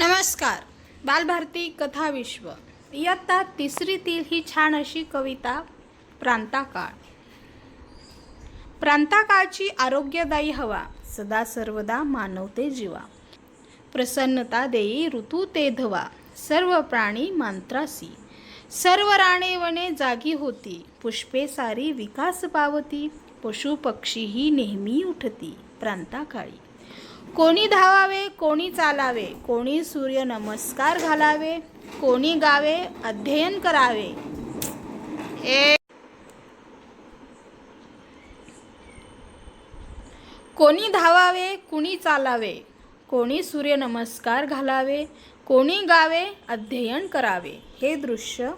नमस्कार. बालभारती कथा विश्व. इयत्ता तिसरीतील ही छान अशी कविता प्रांताकाळ. प्रांताकाळची आरोग्यदायी हवा सदा सर्वदा मानवते जीवा. प्रसन्नता देई ऋतू ते धवा सर्व प्राणी मांत्रासी. सर्व राणे वने जागी होती पुष्पे सारी विकास पावती पशुपक्षीही नेहमी उठती प्रांताकाळी. कोणी धावावे कोणी चालावे कोणी सूर्य नमस्कार घालावे कोणी गावे अध्ययन करावे. ए कोणी धावावे कुणी चालावे कोणी सूर्यनमस्कार घालावे कोणी गावे अध्ययन करावे. हे दृश्य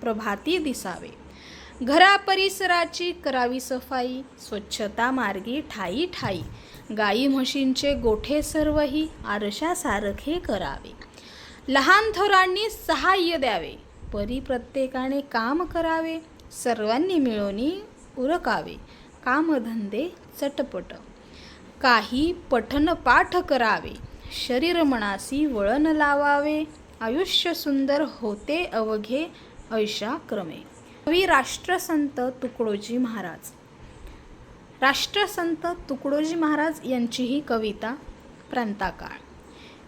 प्रभाती दिसावे. घरा परिसराची करावी सफाई स्वच्छता मार्गी ठाई ठाई. गाई म्हशींचे गोठे सर्वही आरशासारखे करावे. लहान थोरांनी सहाय्य द्यावे परी प्रत्येकाने काम करावे सर्वांनी मिळून उरकावे. कामधंदे चटपट. काही पठन पाठ करावे शरीर मनासी वळण लावावे आयुष्य सुंदर होते अवघे ऐशा क्रमे. कवी राष्ट्रसंत तुकडोजी महाराज. राष्ट्रसंत तुकडोजी महाराज यांची ही कविता प्रांताकाळ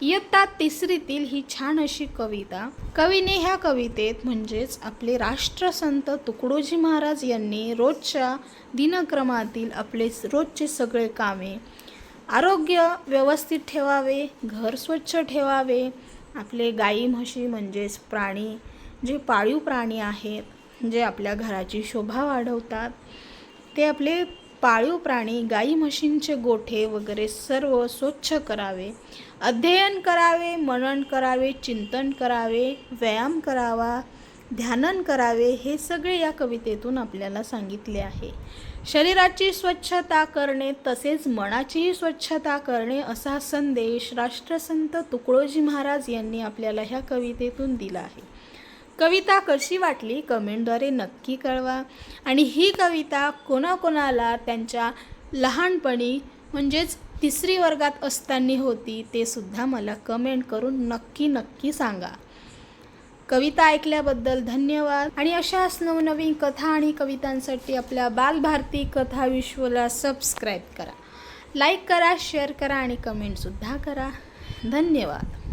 इयत्ता तिसरीतील ही छान अशी कविता कवीने ह्या कवितेत म्हणजेच आपले राष्ट्रसंत तुकडोजी महाराज यांनी रोजच्या दिनक्रमातील आपले रोजचे सगळे कामे आरोग्य व्यवस्थित ठेवावे घर स्वच्छ ठेवावे आपले गाई म्हशी म्हणजेच प्राणी जे पाळीव प्राणी आहेत जे आपल्या घराची शोभा वाढवतात ते आपले पाळीव प्राणी गाई म्हशींचे गोठे वगैरे सर्व स्वच्छ करावे. अध्ययन करावे मनन करावे चिंतन करावे व्यायाम करावा ध्यानन करावे हे सगळे या कवितेतून आपल्याला सांगितले आहे. शरीराची स्वच्छता करणे तसेच मनाचीही स्वच्छता करणे असा संदेश राष्ट्रसंत तुकडोजी महाराज यांनी आपल्याला ह्या कवितेतून दिला आहे. कविता कशी वाटली कमेंटद्वारे नक्की कळवा. आणि ही कविता कोणाकोणाला त्यांच्या लहानपणी म्हणजेच तिसरी वर्गात असताना होती ते सुद्धा मला कमेंट करून नक्की नक्की सांगा. कविता ऐकल्याबद्दल धन्यवाद. आणि अशाच नवनवीन कथा आणि कवितांसाठी आपल्या बालभारती कथा विश्वला सबस्क्राईब करा. लाईक करा शेअर करा आणि कमेंटसुद्धा करा. धन्यवाद.